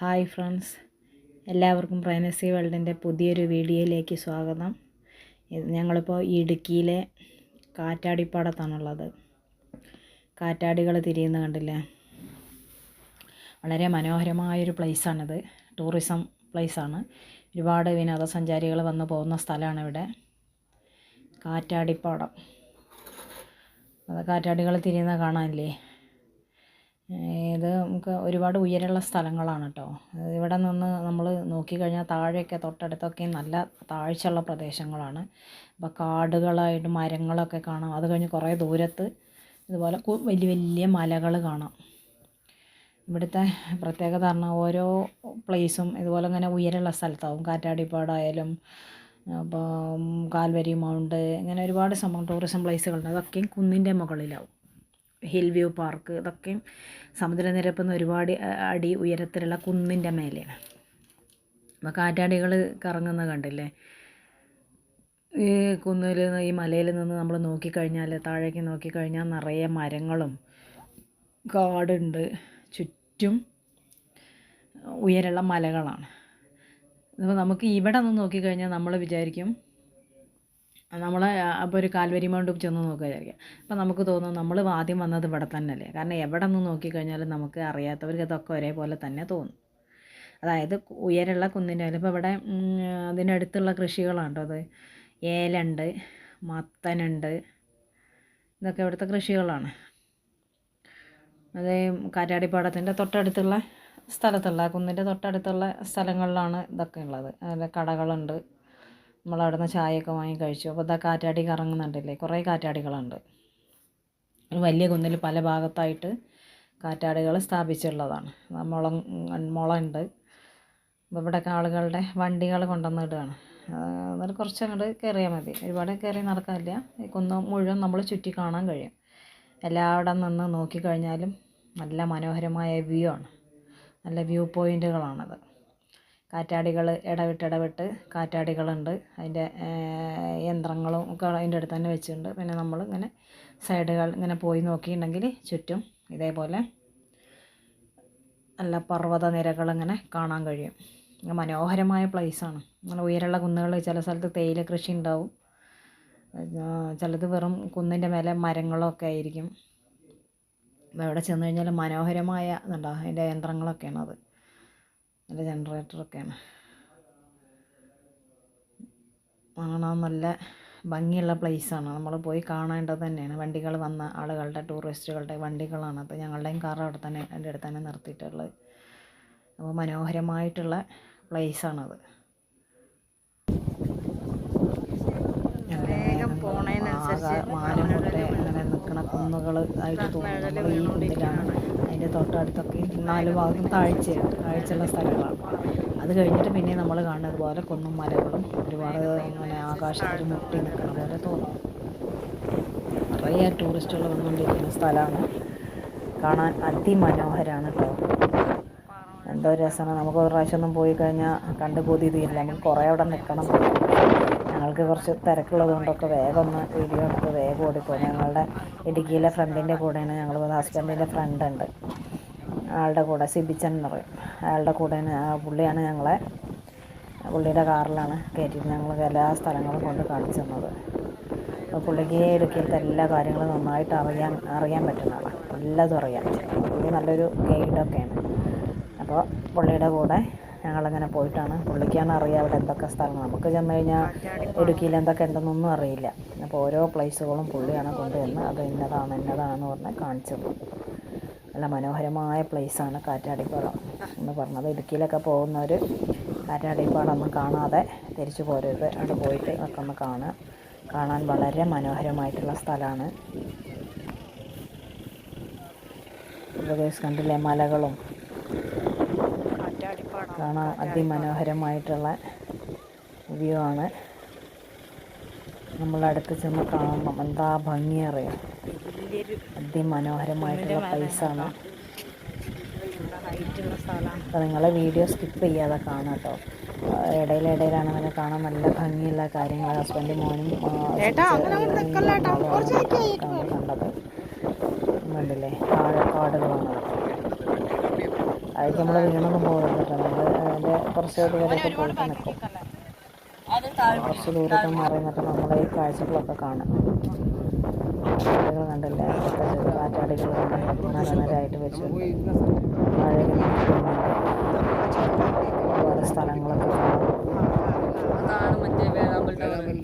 Hi friends. എല്ലാവർക്കും പ്രൈനസി വേൾഡിന്റെ പുതിയൊരു വീഡിയോയിലേക്ക് സ്വാഗതം. ഞങ്ങളിപ്പോൾ ഇടുക്കിയിലെ കാറ്റാടിപ്പാടത്താണുള്ളത്. കാറ്റാടികൾ തിരിയുന്ന കണ്ടില്ലേ? വളരെ മനോഹരമായൊരു പ്ലേസാണിത്. ടൂറിസം പ്ലേസാണ്. ഒരുപാട് വിനോദസഞ്ചാരികൾ വന്ന് പോകുന്ന സ്ഥലമാണ് ഇവിടെ കാറ്റാടിപ്പാടം. അത് കാറ്റാടികൾ തിരിയുന്ന കാണാനില്ലേ? ഇത് നമുക്ക് ഒരുപാട് ഉയരമുള്ള സ്ഥലങ്ങളാണ് കേട്ടോ ഇവിടെ നിന്ന് നമ്മൾ നോക്കിക്കഴിഞ്ഞാൽ താഴെയൊക്കെ തൊട്ടടുത്തൊക്കെ നല്ല താഴ്ചയുള്ള പ്രദേശങ്ങളാണ്. അപ്പോൾ കാടുകളായിട്ട് മരങ്ങളൊക്കെ കാണാം. അത് കഴിഞ്ഞ് കുറേ ദൂരത്ത് ഇതുപോലെ വലിയ വലിയ മലകൾ കാണാം. ഇവിടുത്തെ പ്രത്യേകത പറഞ്ഞാൽ ഓരോ പ്ലേസും ഇതുപോലെ ഇങ്ങനെ ഉയരമുള്ള സ്ഥലത്താവും. കാറ്റാടിപ്പാടായാലും അപ്പോൾ കാൽവരി മൗണ്ട് ഇങ്ങനെ ഒരുപാട് സംഭവം ടൂറിസം പ്ലേസുകളുണ്ട് അതൊക്കെയും കുന്നിന്റെ മുകളിലാവും. ഹിൽ വ്യൂ പാർക്ക് ഇതൊക്കെ സമുദ്രനിരപ്പെന്ന് ഒരുപാട് അടി ഉയരത്തിലുള്ള കുന്നിന്റെ മേലെയാണ്. അപ്പോൾ കാറ്റാടികൾ കറങ്ങുന്നത് കണ്ടില്ലേ? ഈ കുന്നിൽ നിന്ന് ഈ മലയിൽ നിന്ന് നമ്മൾ നോക്കിക്കഴിഞ്ഞാൽ താഴേക്ക് നോക്കിക്കഴിഞ്ഞാൽ നിറയെ മരങ്ങളും കാടുണ്ട്. ചുറ്റും ഉയരമുള്ള മലകളാണ്. അപ്പോൾ നമുക്ക് ഇവിടെ നിന്ന് നോക്കിക്കഴിഞ്ഞാൽ നമ്മൾ വിചാരിക്കും നമ്മൾ അപ്പോൾ ഒരു കാൽവരി മൗണ്ട് ചെന്ന് നോക്കുക വിചാരിക്കുക അപ്പോൾ നമുക്ക് തോന്നും നമ്മൾ ആദ്യം വന്നത് ഇവിടെ തന്നെയല്ലേ. കാരണം എവിടെ നിന്ന് നോക്കിക്കഴിഞ്ഞാലും നമുക്ക് അറിയാത്തവർക്ക് ഇതൊക്കെ ഒരേപോലെ തന്നെ തോന്നും. അതായത് ഉയരമുള്ള കുന്നിന്റെ ഇപ്പോൾ ഇവിടെ അതിനടുത്തുള്ള കൃഷികളാണ് അത്. ഏലുണ്ട് മത്തനുണ്ട് ഇതൊക്കെ ഇവിടുത്തെ കൃഷികളാണ്. അതേ കാറ്റാടിപ്പാടത്തിന്റെ തൊട്ടടുത്തുള്ള സ്ഥലത്തുള്ള കുന്നിന്റെ തൊട്ടടുത്തുള്ള സ്ഥലങ്ങളിലാണ് ഇതൊക്കെ ഉള്ളത്. അതിൽ കടകളുണ്ട്. നമ്മളവിടെ നിന്ന് ചായയൊക്കെ വാങ്ങി കഴിച്ചു. അപ്പോൾ ഇതാ കാറ്റാടി കറങ്ങുന്നുണ്ടല്ലേ? കുറേ കാറ്റാടികളുണ്ട്. ഒരു വലിയ കുന്നിൽ പല ഭാഗത്തായിട്ട് കാറ്റാടികൾ സ്ഥാപിച്ചിട്ടുള്ളതാണ്. മുളയുണ്ട് അപ്പോൾ ഇവിടെയൊക്കെ ആളുകളുടെ വണ്ടികൾ കൊണ്ടുവന്ന് ഇടുകയാണ്. എന്നിട്ട് കുറച്ച് അങ്ങോട്ട് കയറിയാൽ മതി. ഒരുപാട് കയറി നടക്കാനില്ല. ഈ കുന്ന് മുഴുവൻ നമ്മൾ ചുറ്റി കാണാൻ കഴിയും. എല്ലാവിടെ നിന്ന് നോക്കിക്കഴിഞ്ഞാലും നല്ല മനോഹരമായ വ്യൂ ആണ്. നല്ല വ്യൂ പോയിന്റുകളാണത് കാറ്റാടികൾ ഇടവിട്ട് ഇടവിട്ട് കാറ്റാടികളുണ്ട്. അതിന്റെ യന്ത്രങ്ങളും ഒക്കെ അതിന്റെ അടുത്ത് തന്നെ വെച്ചിട്ടുണ്ട്. പിന്നെ നമ്മൾ ഇങ്ങനെ സൈഡുകൾ ഇങ്ങനെ പോയി നോക്കിയിട്ടുണ്ടെങ്കിൽ ചുറ്റും ഇതേപോലെ നല്ല പർവത നിരകൾ ഇങ്ങനെ കാണാൻ കഴിയും. മനോഹരമായ പ്ലേസാണ് നല്ല ഉയരമുള്ള കുന്നുകൾ ചില സ്ഥലത്ത് തേയില കൃഷി ഉണ്ടാവും. ചിലത് വെറും കുന്നിന്റെ മേലെ മരങ്ങളൊക്കെ ആയിരിക്കും. അവിടെ ചെന്ന് കഴിഞ്ഞാൽ മനോഹരമായ എന്താ അതിന്റെ യന്ത്രങ്ങളൊക്കെയാണത്. നല്ല ജനറേറ്ററൊക്കെയാണ്. കാണാൻ നല്ല ഭംഗിയുള്ള പ്ലേസാണ്. നമ്മൾ പോയി കാണേണ്ടത് തന്നെയാണ്. വണ്ടികൾ വന്ന ആളുകളുടെ ടൂറിസ്റ്റുകളുടെ വണ്ടികളാണ്. അപ്പോൾ ഞങ്ങളുടെയും കാർ അവിടെ തന്നെ എന്റെ അടുത്ത് തന്നെ നിർത്തിയിട്ടുള്ളത്. അപ്പോൾ മനോഹരമായിട്ടുള്ള പ്ലേസാണത്. വേഗം പോണതിനനുസരിച്ച് മാനം തൊട്ട് അങ്ങനെ നിൽക്കണ കുന്നുകൾ ആയിട്ട് തോന്നും ഈ കുന്നിലാണ്. അതിന്റെ തൊട്ടടുത്തൊക്കെ നാല് ഭാഗം താഴ്ചയാണ് താഴ്ചയുള്ള സ്ഥലങ്ങളാണ്. അത് കഴിഞ്ഞിട്ട് പിന്നെ നമ്മൾ കാണുന്നത് പോലെ കുന്നും മലകളും ഒരുപാട് ഇങ്ങനെ ആകാശത്തിൽ മുട്ടി നിൽക്കണ പോലെ തോന്നും. നിറയെ ടൂറിസ്റ്റുകൾ വന്നുകൊണ്ടിരിക്കുന്ന സ്ഥലമാണ് കാണാൻ അതിമനോഹരമാണ് കേട്ടോ എന്തോ രസമാണ്. നമുക്ക് ഒരു പ്രാവശ്യം ഒന്നും പോയി കഴിഞ്ഞാൽ കണ്ട് കൊതി തീരില്ല. നമുക്ക് കുറേ അവിടെ നിൽക്കണം ഞങ്ങൾക്ക് കുറച്ച് തിരക്കുള്ളത് കൊണ്ടൊക്കെ വേഗം ഒന്ന് വീഡിയോ എടുത്ത് വേഗം ഓടിപ്പോയി ഞങ്ങളുടെ ഇടുക്കിയിലെ ഫ്രണ്ടിന്റെ കൂടെയാണ് ഞങ്ങൾ ഹസ്ബൻഡിന്റെ ഫ്രണ്ട് ഉണ്ട് ആളുടെ കൂടെ സിബിച്ചൻ എന്ന് പറയും. അയാളുടെ ആ പുള്ളിയാണ് ഞങ്ങളെ പുള്ളിയുടെ കാറിലാണ് കയറ്റിയിട്ട് ഞങ്ങൾ എല്ലാ സ്ഥലങ്ങളും കൊണ്ട് കാണിച്ചു തന്നത്. അപ്പോൾ പുള്ളിക്ക് ഇടുക്കിയിലത്തെ എല്ലാ കാര്യങ്ങളും നന്നായിട്ട് അറിയാൻ അറിയാൻ പറ്റുന്ന ആളാണ് നല്ലതും അറിയാം. പുള്ളി നല്ലൊരു ഗൈഡൊക്കെയാണ്. അപ്പോൾ പുള്ളിയുടെ കൂടെ ഞങ്ങളിങ്ങനെ പോയിട്ടാണ്. പുള്ളിക്കാണ് അറിയാം അവിടെ എന്തൊക്കെ സ്ഥലങ്ങൾ നമുക്ക് ചെന്ന് കഴിഞ്ഞാൽ ഇടുക്കിയിൽ എന്തൊക്കെ ഉണ്ടെന്നൊന്നും അറിയില്ല. അപ്പോൾ ഓരോ പ്ലേസുകളും പുള്ളിയാണ് കൊണ്ടുവന്ന് അത് ഇന്നതാണ് ഇന്നതാണെന്ന് പറഞ്ഞ് കാണിച്ചത് നല്ല മനോഹരമായ പ്ലേസാണ് കാറ്റാടിപ്പാടം എന്ന് പറഞ്ഞത്. ഇടുക്കിയിലൊക്കെ പോകുന്നവർ കാറ്റാടിപ്പാടൊന്നും കാണാതെ തിരിച്ചു പോരരുത്. അവിടെ പോയിട്ട് ഒക്കെ ഒന്ന് കാണുക കാണാൻ വളരെ മനോഹരമായിട്ടുള്ള സ്ഥലമാണ്. പ്രദേശം കണ്ടില്ലേ? മലകളും കാണാൻ അതിമനോഹരമായിട്ടുള്ള വ്യൂ ആണ്. നമ്മളടുത്ത് ചെന്ന് കാണുമ്പം എന്താ ഭംഗി അറിയാം വലിയൊരു അതിമനോഹരമായിട്ടുള്ള പ്ലേസാണ് ആണ്. അപ്പോൾ നിങ്ങൾ വീഡിയോ സ്കിപ്പ് ചെയ്യാതെ കാണാം കേട്ടോ. ഇടയിലിടയിലാണ് അങ്ങനെ കാണാൻ നല്ല ഭംഗിയുള്ള കാര്യങ്ങൾ ഹസ്ബൻഡ് മോനും കണ്ടത് കണ്ടില്ലേ? താഴെ കാടുകളാണ് അതൊക്കെ. നമ്മുടെ നമ്മൾ വീണൊന്നും പോകുന്നില്ല നമ്മൾ അതിന്റെ കുറച്ച് ദൂരമൊക്കെ പോയിട്ട് നിൽക്കും കുറച്ച് ദൂരമൊക്കെ മാറി നിന്നിട്ട് നമ്മൾ ഈ കാഴ്ചകളൊക്കെ കാണും. കണ്ടില്ലേ? അവിടുത്തെ ചെറിയ കാറ്റാടികൾ നിരനിരയായിട്ട് വെച്ച് മഴ ഒരുപാട് സ്ഥലങ്ങളൊക്കെ കാണും.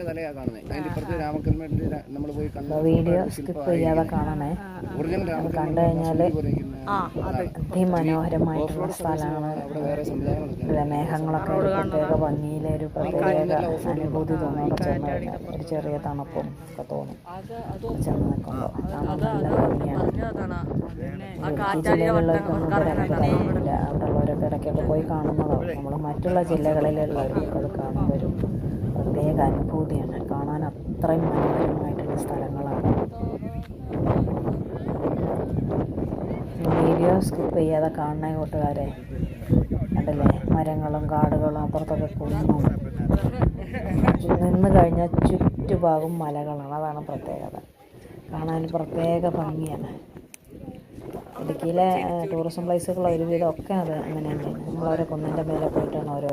കാണുന്നത് ഇപ്പുറത്ത് രാമക്കൽമേട്ടിന്റെ നമ്മൾ പോയി കണ്ട വീഡിയോ സ്കിപ്പ് ചെയ്യാതെ കാണണേ ഒറിജിനൽ കണ്ടു കഴിഞ്ഞാൽ അതിമനോഹരമായിട്ടുള്ള സ്ഥലമാണ്. ഇവിടെ മേഘങ്ങളൊക്കെ ഒരു പ്രത്യേക ഭംഗിയിലെ ഒരു പ്രത്യേക അനുഭൂതി തോന്നും ചെന്ന് ഒരു ചെറിയ തണുപ്പും ഒക്കെ തോന്നും. ചെന്ന് നിൽക്കുമ്പോൾ നല്ല ഭംഗിയാണ്. അവിടെ അവിടെയുള്ളവരൊക്കെ ഇടയ്ക്കൊക്കെ പോയി കാണുന്നതാണ് നമ്മൾ മറ്റുള്ള ജില്ലകളിലുള്ളവർക്ക് അത് ഒരു പ്രത്യേക അനുഭൂതിയാണ് കാണാൻ അത്രയും മനോഹരമായിട്ടുള്ള സ്ഥലങ്ങളാണ്. വീഡിയോ സ്കിപ്പ് ചെയ്യാതെ കാണണേ കൂട്ടുകാരെ. കണ്ടല്ലേ? മരങ്ങളും കാടുകളും അപ്പുറത്തൊക്കെ കുന്നും നിന്ന് കഴിഞ്ഞാൽ ചുറ്റുഭാഗം മലകളാണ്. അതാണ് പ്രത്യേകത. കാണാൻ പ്രത്യേക ഭംഗിയാണ്. ഇടുക്കിയിലെ ടൂറിസം പ്ലേസുകൾ ഒരുവിധം ഒക്കെ അത് അങ്ങനെ തന്നെയാണ് നമ്മളോരോ കുന്നിന്റെ മേലെ പോയിട്ടാണ് ഓരോ